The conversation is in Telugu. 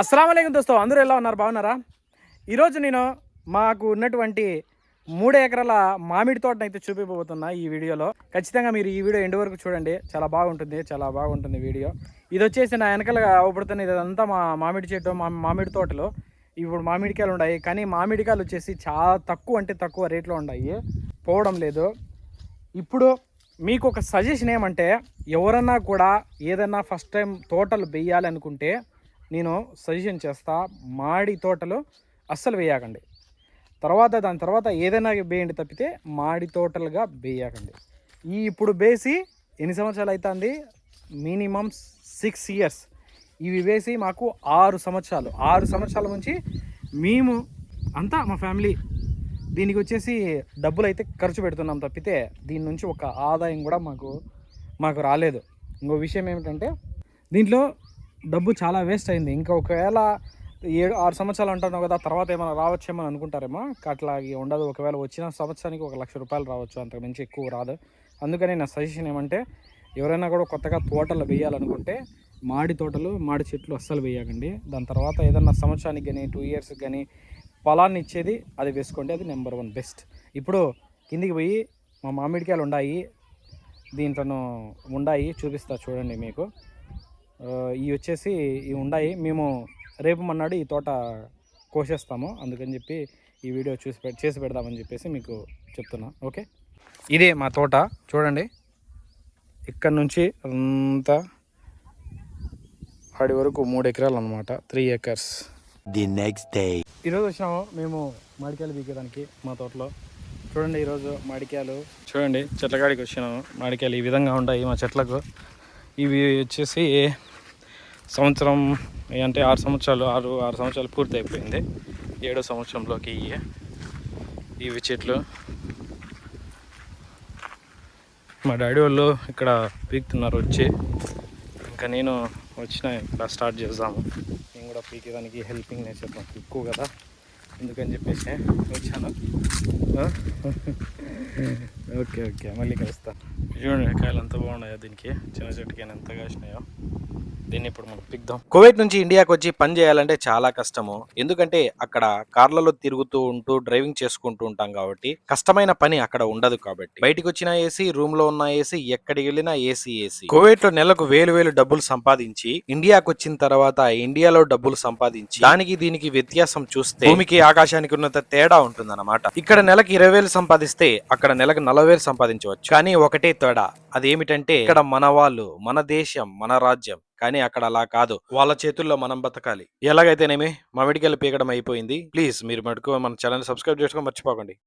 అస్సలం అయికం దోస్తో అందరూ ఎలా ఉన్నారు? బాగున్నారా? ఈరోజు నేను మాకు ఉన్నటువంటి మూడు ఎకరాల మామిడి తోటను అయితే చూపిపోతున్నా ఈ వీడియోలో. ఖచ్చితంగా మీరు ఈ వీడియో ఎండు వరకు చూడండి. చాలా బాగుంటుంది చాలా బాగుంటుంది వీడియో. ఇది వచ్చేసి నా వెనకాల అవపడుతున్న ఇదంతా మా మామిడి చెట్టు మా మామిడి తోటలో. ఇప్పుడు మామిడికాయలు ఉన్నాయి కానీ మామిడికాయలు వచ్చేసి చాలా తక్కువ అంటే తక్కువ రేట్లో ఉన్నాయి. పోవడం లేదు. ఇప్పుడు మీకు ఒక సజెషన్ ఏమంటే ఎవరన్నా కూడా ఏదన్నా ఫస్ట్ టైం తోటలు వేయాలనుకుంటే నేను సజెషన్ చేస్తా మాడి తోటలు అస్సలు వేయకండి. తర్వాత దాని తర్వాత ఏదైనా వేయండి తప్పితే మాడి తోటలుగా వేయకండి. ఈ ఇప్పుడు వేసి ఎన్ని సంవత్సరాలు అవుతుంది మినిమం సిక్స్ ఇయర్స్ ఇవి వేసి మాకు ఆరు సంవత్సరాలు. ఆరు సంవత్సరాల నుంచి మేము అంతా మా ఫ్యామిలీ దీనికి వచ్చేసి డబ్బులు అయితే ఖర్చు పెడుతున్నాం తప్పితే దీని నుంచి ఒక ఆదాయం కూడా మాకు మాకు రాలేదు. ఇంకో విషయం ఏమిటంటే దీంట్లో డబ్బు చాలా వేస్ట్ అయింది. ఇంకా ఒకవేళ ఏడు ఆరు సంవత్సరాలు అంటున్నావు కదా తర్వాత ఏమైనా రావచ్చేమో అనుకుంటారేమో. అట్లా ఉండదు. ఒకవేళ వచ్చిన సంవత్సరానికి ఒక లక్ష రూపాయలు రావచ్చు. అంతకు మించి ఎక్కువ రాదు. అందుకని నా సజెషన్ ఏమంటే ఎవరైనా కూడా కొత్తగా తోటలు వేయాలనుకుంటే మాడి తోటలు మాడి చెట్లు అస్సలు వేయకండి. దాని తర్వాత ఏదన్నా సంవత్సరానికి కానీ టూ ఇయర్స్కి కానీ పొలాన్ని ఇచ్చేది అది వేసుకోండి. అది నెంబర్ వన్ బెస్ట్ ఇప్పుడు కిందికి పోయి మా మామిడికాయలు ఉన్నాయి దీంట్లో ఉన్నాయి చూపిస్తా చూడండి మీకు. ఇవి వచ్చేసి ఇవి ఉన్నాయి. మేము రేపు మన్నాడు ఈ తోట కోసేస్తాము. అందుకని చెప్పి ఈ వీడియో చూసి చేసి పెడదామని చెప్పేసి మీకు చెప్తున్నా. ఓకే? ఇదే మా తోట. చూడండి. ఇక్కడ నుంచి అంతా ఆడి వరకు మూడు ఎకరాలు అనమాట three acres. The next day. ఈరోజు వచ్చినాము మేము మామిడికాయలు బీకేదానికి మా తోటలో. చూడండి ఈరోజు మామిడికాయలు చూడండి చెట్లకాడికి వచ్చినాము. మామిడికాయలు ఈ విధంగా ఉంటాయి మా చెట్లకు. ఇవి వచ్చేసి సంవత్సరం అంటే ఆరు సంవత్సరాలు ఆరు ఆరు సంవత్సరాలు పూర్తి అయిపోయింది ఏడో సంవత్సరంలోకి ఇవి ఇవి చెట్లు. మా డాడీ వాళ్ళు ఇక్కడ పీకుతున్నారు వచ్చి. ఇంకా నేను వచ్చిన ఇక్కడ స్టార్ట్ చేద్దాము. నేను కూడా పీకేదానికి హెల్పింగ్ నేచర్ నాకు ఎక్కువ కదా. ఎందుకని చెప్పేసి వచ్చాను. Okay okay. మళ్ళీ కలుస్తాను. చూడండి కాయలు ఎంత బాగున్నాయో దీనికి. చిన్న చెట్టుకి ఎంత కాసినాయో. దీన్ని ఇప్పుడు మనం పిక్దాం. కువైట్ నుంచి ఇండియాకి వచ్చి పని చేయాలంటే చాలా కష్టము. ఎందుకంటే అక్కడ కార్లలో తిరుగుతూ ఉంటూ డ్రైవింగ్ చేసుకుంటూ ఉంటాం కాబట్టి కష్టమైన పని అక్కడ ఉండదు కాబట్టి. బయటికి వచ్చిన ఏసీ రూమ్లో ఉన్న ఏసీ ఎక్కడికి వెళ్ళినా ఏసీ ఏసీ. కువైట్లో నెలకు వేలు వేలు డబ్బులు సంపాదించి ఇండియాకి వచ్చిన తర్వాత ఇండియాలో డబ్బులు సంపాదించి దానికి దీనికి వ్యత్యాసం చూస్తే భూమికి ఆకాశానికి ఉన్నంత తేడా ఉంటుందన్నమాట. ఇక్కడ నెలకు ఇరవై వేలు సంపాదిస్తే అక్కడ నెలకు నలభై వేలు సంపాదించవచ్చు. కానీ ఒకటే తేడా అదేమిటంటే ఇక్కడ మన వాళ్ళు మన దేశం మన రాజ్యం కానీ అక్కడ అలా కాదు. వాళ్ళ చేతుల్లో మనం బతకాలి. ఎలాగైతేనేమి మామిడికాయలు పీకడం అయిపోయింది. ప్లీజ్ మీరు మటుకు మన ఛానల్ సబ్స్క్రైబ్ చేసుకోవడం మర్చిపోకండి.